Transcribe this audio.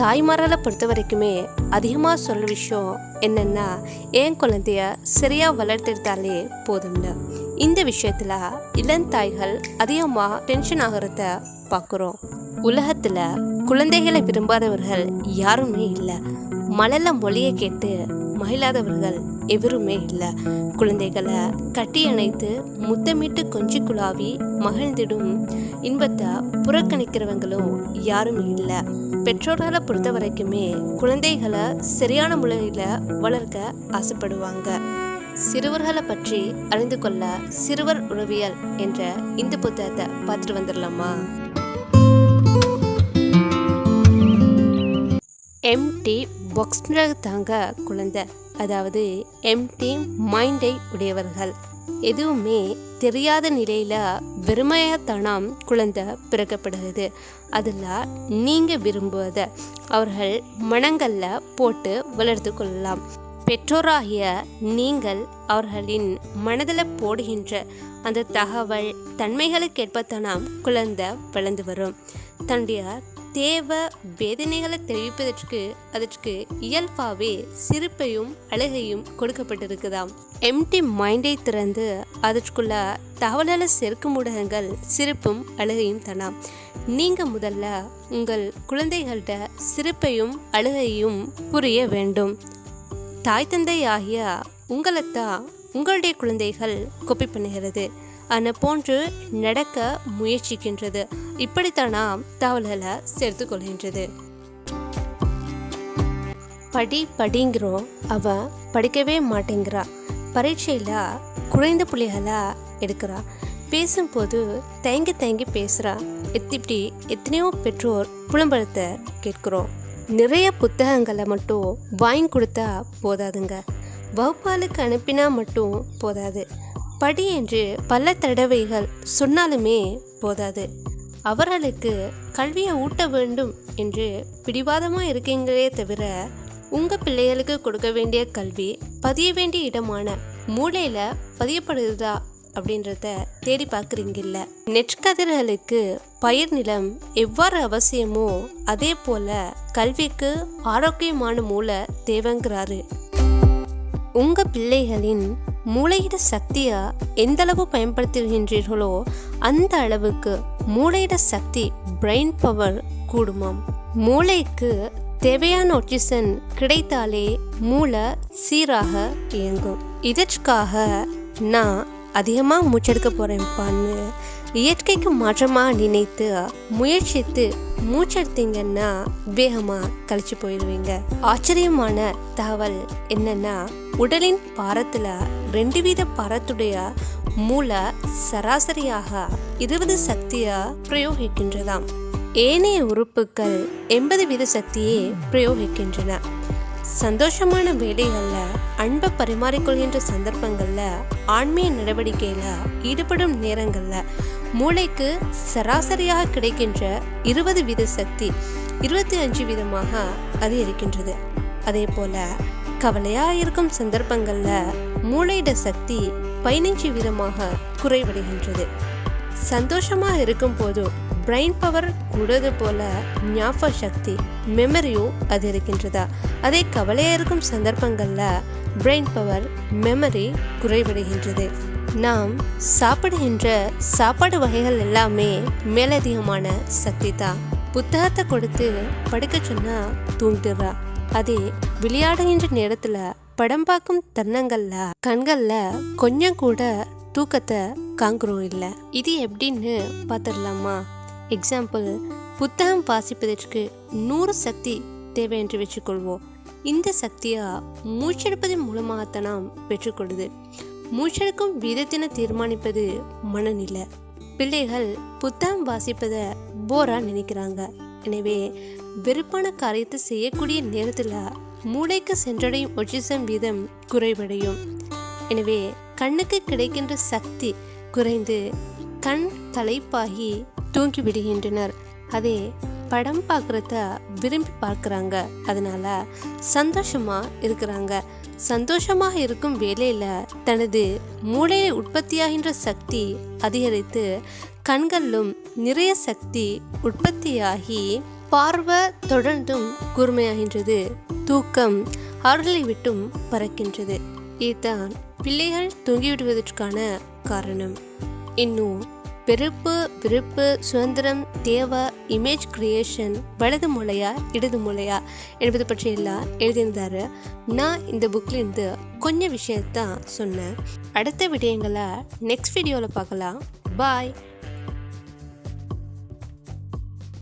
தாய்மாரால் பொறுத்த வரைக்குமே அதிகமாக சொல்ல விஷயம் என்னென்னா என் குழந்தைய சரியாக வளர்த்தெடுத்தாலே போதும்னு. இந்த விஷயத்தில் இளந்தாய்கள் அதிகமாக டென்ஷன் ஆகிறத பார்க்குறோம் உலகத்தில் குழந்தைகளை விரும்பாதவர்கள் யாருமே இல்லை. மழல மொழியை கேட்டு மகிழாதவர்கள் எவருமே இல்லை. குழந்தைகளை கட்டி அணைத்து முத்தமிட்டு கொஞ்சி குழாவி மகிழ்ந்திடும் இன்பத்தை புறக்கணிக்கிறவங்களும் யாரும் இல்லை. பெற்றோர்களை பொறுத்த வரைக்குமே குழந்தைகளை சரியான முறையில் வளர்க்க ஆசைப்படுவாங்க. சிறுவர்களை பற்றி அறிந்து கொள்ள சிறுவர் உளவியல் என்ற இந்த புத்தகத்தை பார்த்துட்டு வந்துடலாமா எம்டி பாக்ஸ்ன்றது தாங்க குழந்தை. அதாவது எம்டி மைண்டை உடையவர்கள். எதுவுமே தெரியாத நிலையில் வெறுமையத்தனம் குழந்தை பிறக்கப்படுகிறது. அதில் நீங்கள் விரும்புவதை அவர்கள் மனங்களில் போட்டு வளர்த்து கொள்ளலாம். பெற்றோராகிய நீங்கள் அவர்களின் மனதில் போடுகின்ற அந்த தகவல் தன்மைகளுக்கேற்பத்தனம் குழந்தை வளர்ந்து வரும். தன்னுடைய தேவ வேதனைகளை தெரிவிப்பதற்கு அதற்கு இயல்பாகவே சிரிப்பையும் அழகையும் கொடுக்கப்பட்டிருக்குதாம். எம்டி மைண்டை திறந்து அதற்குள்ள தகவல்களை சேர்க்கும் ஊடகங்கள் சிரிப்பும் அழுகையும் தனாம் நீங்கள் முதல்ல உங்கள் குழந்தைகள்கிட்ட சிரிப்பையும் அழுகையும் புரிய வேண்டும். தாய் தந்தை ஆகிய உங்களைத்தான் உங்களுடைய குழந்தைகள் கொப்பி பண்ணுகிறது. அன போன்று நடக்க முயற்சிக்கின்றது. இப்படித்தான் நாம் தகவல்களை சேர்த்து கொள்கின்றது. படி படிங்கிறோம் அவ படிக்கவே மாட்டேங்கிறா. பரீட்சையில் குறைந்த புள்ளிகளாக எடுக்கிறா. பேசும்போது தயங்கி தயங்கி பேசுகிறா இப்படி எத்தனையோ பெற்றோர் புலம்பலத்தை கேட்குறோம் நிறைய புத்தகங்களை மட்டும் வாங்கி கொடுத்தா போதாதுங்க. வகுப்பாளுக்கு அனுப்பினா மட்டும் போதாது. படி என்று பல தடவைகள் சொன்னாலுமே போதாது. அவர்களுக்கு கல்வியை ஊட்ட வேண்டும் என்று பிடிவாதமாக இருக்கீங்களே தவிர உங்கள் பிள்ளைகளுக்கு கொடுக்க வேண்டிய கல்வி பதிய வேண்டிய இடமான மூளையில் பதியப்படுதா அப்படின்றத தேடி பார்க்குறீங்கல்ல. நெற்கதிர்களுக்கு பயிர் நிலம் எவ்வாறு அவசியமோ அதே போல கல்விக்கு ஆரோக்கியமான மூளை தேவைங்கிறாரு. உங்கள் பிள்ளைகளின் மூளையிட சக்தியை எந்த அளவு பயன்படுத்துகின்றீர்களோ அந்த அளவுக்கு மூளையிட சக்தி பிரெயின் பவர் கூடுமாம். மூளைக்கு தேவையான ஆக்சிஜன் கிடைத்தாலே மூளை சீராக இயங்கும். இதற்காக நான் அதிகமாக மூச்செடுக்க போகிறேன்ப்பான்னு இயற்கைக்கு மாற்றமாக நினைத்து முயற்சித்து மூச்செடுத்தீங்கன்னா வேகமாக கழிச்சு போயிடுவீங்க. ஆச்சரியமான தகவல் என்னன்னா உடலின் பாரத்தில் ரெண்டு வீத பாரத்துடைய மூளை சராசரியாக இருபது சக்தியை பிரயோகிக்கின்றதாம். ஏனைய உறுப்புகள் எண்பது வீத சக்தியே பிரயோகிக்கின்றன. சந்தோஷமான வேலைகளில் அன்பை பரிமாறிக்கொள்கின்ற சந்தர்ப்பங்களில் ஆன்மீக நடவடிக்கையில் ஈடுபடும் நேரங்களில் மூளைக்கு சராசரியாக கிடைக்கின்ற இருபது வீத சக்தி இருபத்தி அஞ்சு வீதமாக அதிகரிக்கின்றது. அதே போல் கவலையாக இருக்கும் சந்தர்ப்பங்களில் மூளையிட சக்தி பதினஞ்சு வீதமாக குறைவடைகின்றது. சந்தோஷமாக இருக்கும் போதும் பிரெயின் பவர் கூடது போல ஞாபக சக்தி மெமரியும் அதிகரிக்கின்றதா? அதே கவலையாக இருக்கும் சந்தர்ப்பங்களில் பிரெயின் பவர் மெமரி குறைவடைகின்றது. நாம் சாப்பிடுகின்ற சாப்பாடு வகைகள் எல்லாமே மேலதிகமான சக்தி தான் புத்தகத்தை கொடுத்து படிக்க சொன்னா தூண்டுறா அதே விளையாடுகின்ற நேரத்தில் படம் பார்க்கும் தருணங்களில் கண்களில் கொஞ்சம் கூட தூக்கத்தை காங்குறோம் இல்லை. இது எப்படின்னு பார்த்துடலாமா? எக்ஸாம்பிள் புத்தகம் வாசிப்பதற்கு நூறு சக்தி தேவை என்று வச்சுக்கொள்வோம். இந்த சக்தியாக மூச்செடுப்பதன் மூலமாகத்தான் நாம் பெற்றுக்கொள்ளுது மூச்செடுக்கும் வீதத்தினை தீர்மானிப்பது மனநிலை. பிள்ளைகள் புத்தகம் வாசிப்பதை போரா நினைக்கிறாங்க. எனவே வெறுப்பான காரியத்தை செய்யக்கூடிய நேரத்தில் மூளைக்கு சென்றடையும் ஒட்சிசம் வீதம் குறைவடையும். எனவே கண்ணுக்கு கிடைக்கின்ற சக்தி குறைந்து கண் களைப்பாகி தூங்கி விடுகின்றனர். அதே படம் பார்க்குறத விரும்பி பார்க்குறாங்க. அதனால சந்தோஷமாக இருக்கிறாங்க. சந்தோஷமாக இருக்கும் வேலையில் தனது மூளையில் உற்பத்தியாகின்ற சக்தி அதிகரித்து கண்களிலும் நிறைய சக்தி உற்பத்தியாகி பார்வை தொடர்ந்தும் கூர்மையாகின்றது. தூக்கம் அவர்களை விட்டும் பறக்கின்றது. இதுதான் பிள்ளைகள் தூங்கிவிடுவதற்கான காரணம். இன்னும் பெருப்பு விருப்பு சுதந்திரம் தேவை இமேஜ் கிரியேஷன் வலது மூலையா இடது மூலையா என்பது பற்றி எல்லாம் எழுதியிருந்தாரு. நான் இந்த புக்லேருந்து கொஞ்சம் விஷயத்தான் சொன்னேன். அடுத்த விடயங்களை நெக்ஸ்ட் வீடியோவில் பார்க்கலாம். பாய்